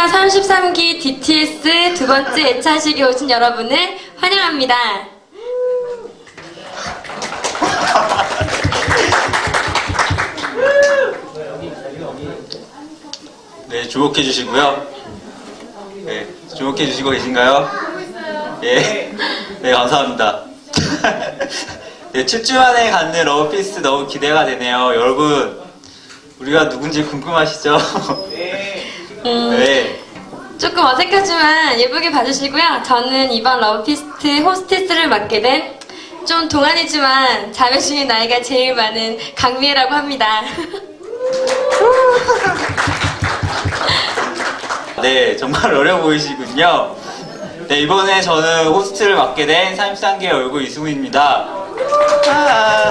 안녕하세요. 33기 DTS 두 번째 애차식에 오신 여러분을 환영합니다. 네, 주목해 주시고요. 네, 주목해 주시고 계신가요? 예. 네, 감사합니다. 네, 7주 만에 갖는 러브피스 너무 기대가 되네요. 여러분, 우리가 누군지 궁금하시죠? 음, 네. 조금 어색하지만 예쁘게 봐주시고요. 저는 이번 러브피스트 호스테스를 맡게 된 좀 동안이지만 자매 중에 나이가 제일 많은 강미애라고 합니다. 네, 정말 어려 보이시군요. 네, 이번에 저는 호스트를 맡게 된 33개 얼굴 이승우입니다. 아.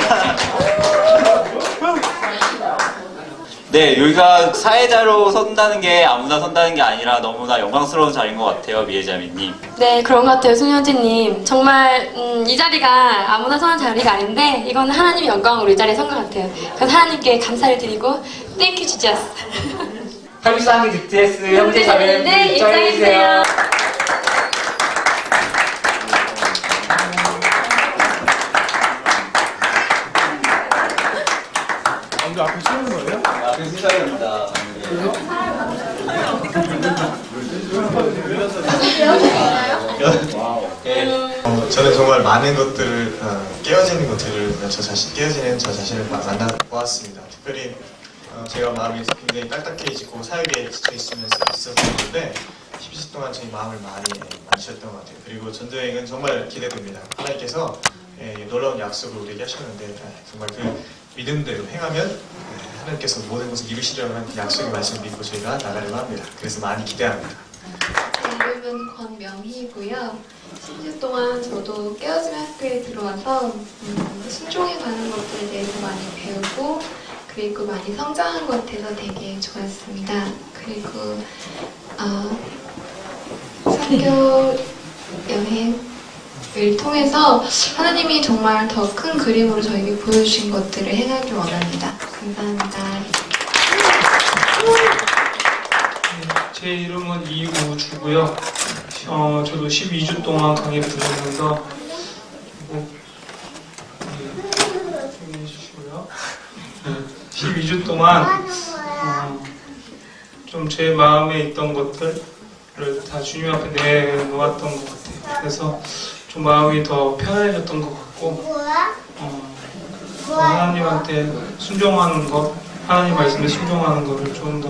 네, 여기가 사회자로 선다는 게 아무나 선다는 게 아니라 너무나 영광스러운 자리인 것 같아요, 미애자매님. 네, 그런 것 같아요, 송현진님. 정말 음, 이 자리가 아무나 서는 자리가 아닌데 이거는 하나님의 영광으로 이 자리에 선 것 같아요. 그래서 하나님께 감사를 드리고 땡큐 지저스. 33기 DTS 형제 자매님 네, 입장해주세요. 이거 앞에 치우는 거예요? 아, 그. 어, 저는 정말 많은 것들을 어, 깨어지는 것들을 저 자신 깨어지는 저 자신을 마- 만나 보았습니다. 특별히 어, 제가 마음이 굉장히 딱딱해지고 사역에 지쳐 있으면서 있었는데 10일 동안 제 마음을 많이 만지셨던 것 같아요. 그리고 전도여행은 정말 기대됩니다. 하나님께서 예, 놀라운 약속을 우리에게 하셨는데 아, 정말 그 믿음대로 행하면 예, 하나님께서 모든 것을 이루시려는 그 약속의 말씀을 믿고 저희가 나가려고 합니다. 그래서 많이 기대합니다. 이름은 권명희이고요. 10년 동안 저도 깨어짐 학교에 들어와서 음, 순종해 가는 것들에 대해서 많이 배우고 그리고 많이 성장한 것 같아서 되게 좋았습니다. 그리고 어, 선교 여행 을 통해서 하나님이 정말 더 큰 그림으로 저에게 보여주신 것들을 행하길 원합니다. 감사합니다. 제 이름은 이우주고요. 어, 저도 12주 동안 강의를 들으면서 뭐, 네, 조용히 해주시고요. 네, 12주 동안 어, 좀제 마음에 있던 것들을 다 주님 앞에 내놓았던 것 같아요. 그래서 좀 마음이 더 편해졌던 것 같고 어, 하나님한테 순종하는 것, 하나님 말씀에 순종하는 것을 좀더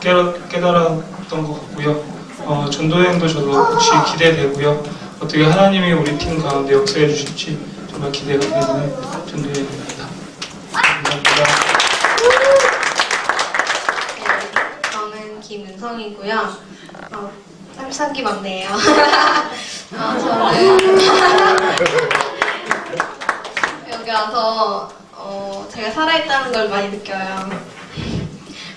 깨달- 깨달았던 것 같고요. 어, 전도여행도 저도 혹시 기대되고요. 어떻게 하나님이 우리 팀 가운데 역사해 주실지 정말 기대가 되는 전도여행입니다. 감사합니다. 네, 저는 김은성이고요. 어, 33기 막내예요. 어, 저는 여기 와서 어, 제가 살아있다는 걸 많이 느껴요.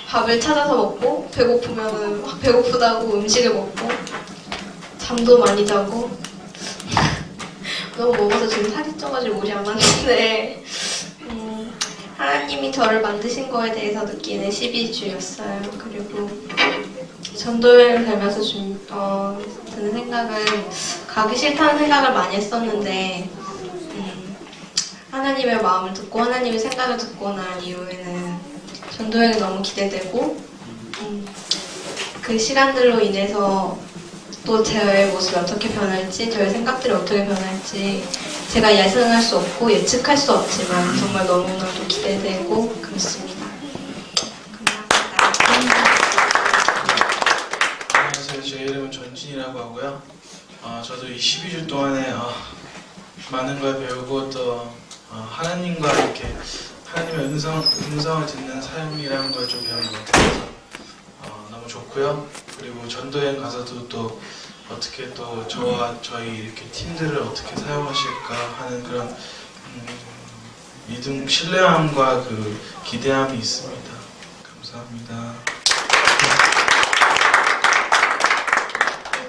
밥을 찾아서 먹고 배고프면은 막 배고프다고 음식을 먹고 잠도 많이 자고 너무 먹어서 지금 살이 쪄가지고 옷이 안 맞는데 음, 하나님이 저를 만드신 거에 대해서 느끼는 12주였어요. 그리고 전도여행을 가면서 좀, 어, 드는 생각은 가기 싫다는 생각을 많이 했었는데 음, 하나님의 마음을 듣고 하나님의 생각을 듣고 난 이후에는 전도여행이 너무 기대되고 음, 그 시간들로 인해서 또 저의 모습이 어떻게 변할지 저의 생각들이 어떻게 변할지 제가 예상할 수 없고 예측할 수 없지만 정말 너무나도 기대되고 그렇습니다. 안녕하세요. 제 이름은 전진이라고 하고요. 어, 저도 이 12주 동안에 어, 많은 걸 배우고 또 어, 하나님과 이렇게 하나님의 음성, 음성을 듣는 삶이라는 걸 좀 배운 것 같아서 어, 너무 좋고요. 그리고 전도여행 가서도 또 어떻게 또 저와 저희 이렇게 팀들을 어떻게 사용하실까 하는 그런 음, 믿음, 신뢰함과 그 기대함이 있습니다. 감사합니다.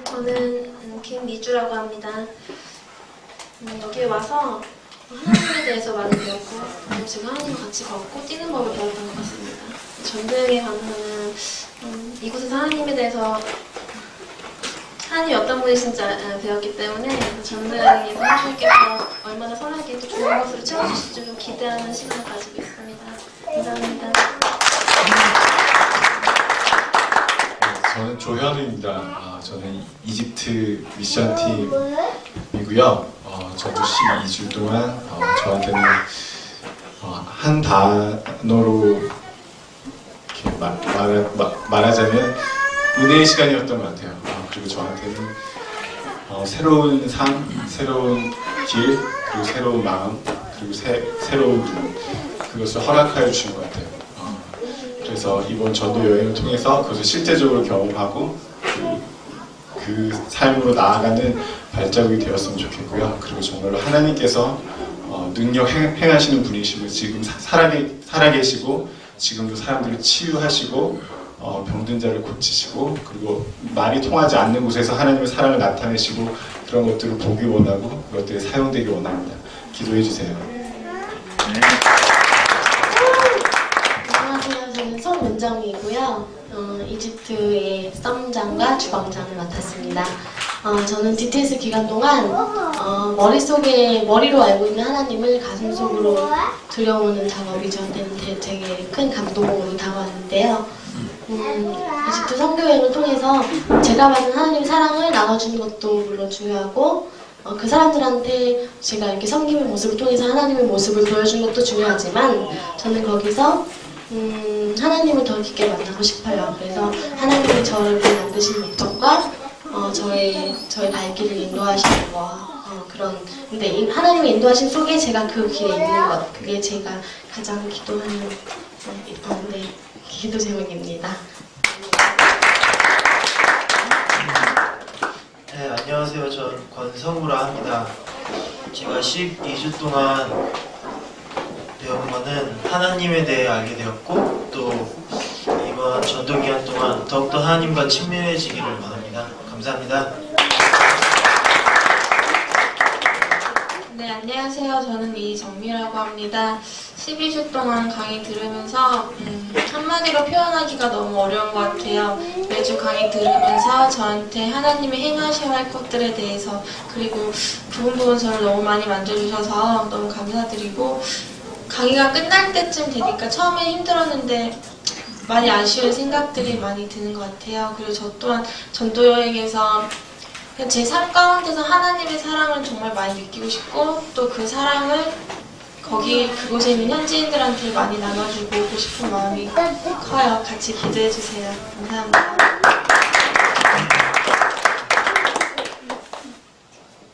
저는 음, 김미주라고 합니다. 음, 여기 와서 하나님에 대해서 많이 배웠고 그리고 제가 하나님과 같이 걷고 뛰는 법을 배웠던 것 같습니다. 전도여행에 가면은 음, 이곳에서 하나님에 대해서 하나님 어떤 분이신지 아, 배웠기 때문에 전도여행에서 하나님께서 얼마나 선하게 또 좋은 것으로 채워주실지 좀 기대하는 시간을 가지고 있습니다. 감사합니다. 저는 조현우입니다. 아, 저는 이집트 미션 팀이고요. 어, 저도 12주 동안 어, 저한테는 어, 한 단어로 이렇게 말, 말, 말, 말하자면 은혜의 시간이었던 것 같아요. 어, 그리고 저한테는 어, 새로운 삶, 새로운 길, 그리고 새로운 마음, 그리고 새, 새로운 눈 그것을 허락하여 주신 것 같아요. 어, 그래서 이번 전도 여행을 통해서 그것을 실제적으로 경험하고 그, 그 삶으로 나아가는 발자국이 되었으면 좋겠고요. 그리고 정말로 하나님께서 어, 능력 행, 행하시는 분이시고 지금 사- 살아계, 살아계시고 지금도 사람들을 치유하시고 어, 병든 자를 고치시고 그리고 말이 통하지 않는 곳에서 하나님의 사랑을 나타내시고 그런 것들을 보기 원하고 그것들이 사용되기 원합니다. 기도해 주세요. 저는 손문정이고요. 어, 이집트의 썸장과 주방장을 맡았습니다. 어, 저는 DTS 기간 동안 어, 머릿속에 머리로 알고 있는 하나님을 가슴 속으로 들여오는 작업이 저한테는 되- 되게 큰 감동으로 다가왔는데요. 음, 이집트 선교여행을 통해서 제가 받은 하나님의 사랑을 나눠주는 것도 물론 중요하고 어, 그 사람들한테 제가 이렇게 섬김의 모습을 통해서 하나님의 모습을 보여준 것도 중요하지만 저는 거기서 음, 하나님을 더 깊게 만나고 싶어요. 그래서 하나님이 저를 만드신 목적과 어, 저의 저의 갈 길을 인도하시는 거 어, 그런 근데 이 하나님의 인도하심 속에 제가 그 길에 있는 것 그게 제가 가장 기도하는 어, 어, 네, 기도 제목입니다. 네, 안녕하세요. 전 권성우라 합니다. 제가 12주 동안 배운 거는 하나님에 대해 알게 되었고 또 이번 전도 기간 동안 더욱더 하나님과 친밀해지기를 원합니다. 감사합니다. 네, 안녕하세요. 저는 이정미라고 합니다. 12주 동안 강의 들으면서 음, 한마디로 표현하기가 너무 어려운 것 같아요. 매주 강의 들으면서 저한테 하나님이 행하셔야 할 것들에 대해서 그리고 부분 부분 저를 너무 많이 만져주셔서 너무 감사드리고 강의가 끝날 때쯤 되니까 처음에 힘들었는데 많이 아쉬운 생각들이 많이 드는 것 같아요. 그리고 저 또한 전도 여행에서 제 삶 가운데서 하나님의 사랑을 정말 많이 느끼고 싶고 또 그 사랑을 거기 그곳에 있는 현지인들한테 많이 나눠주고 오고 싶은 마음이 커요. 같이 기도해 주세요. 감사합니다.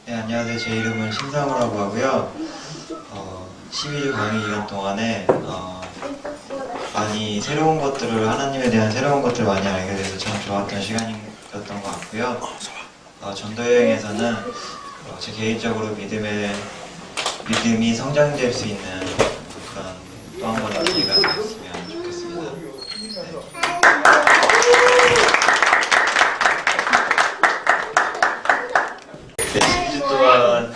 네, 안녕하세요. 제 이름은 신상우라고 하고요. 어, 12주 강의 기간 동안에 어, 많이 새로운 것들을 하나님에 대한 새로운 것들을 많이 알게 돼서 참 좋았던 시간이었던 것 같고요. 어, 전도 여행에서는 어, 제 개인적으로 믿음의 믿음이 성장될 수 있는 그런 또 한 번의 기회가 되었으면 좋겠습니다. 네, 10주 동안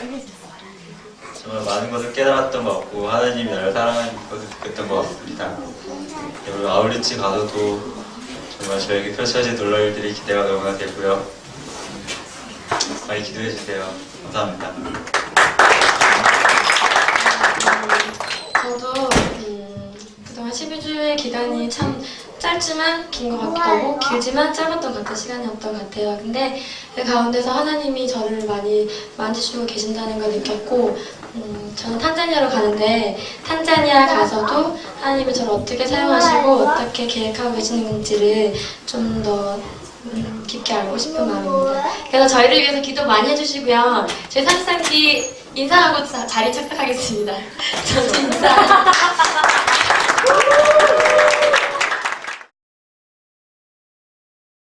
정말 많은 것을 깨달았던 것 같고 하나님이 나를 사랑하는 것을 느꼈던 것 같습니다. 그리고 아울리치 가서도 정말 저에게 펼쳐질 놀라울들이 기대가 너무나 되고요. 많이 기도해 주세요. 감사합니다. 저도 음, 그동안 12주의 기간이 참 짧지만 긴 것 같기도 하고 길지만 짧았던 것 같은 시간이었던 것 같아요. 근데 그 가운데서 하나님이 저를 많이 만지시고 계신다는 걸 느꼈고 음, 저는 탄자니아로 가는데 탄자니아 가서도 하나님이 저를 어떻게 사용하시고 어떻게 계획하고 계시는지를 좀더 음, 깊게 알고 싶은 마음입니다. 그래서 저희를 위해서 기도 많이 해주시고요. 저희 산상기 인사하고 자, 자리 착석하겠습니다. 저는 인사.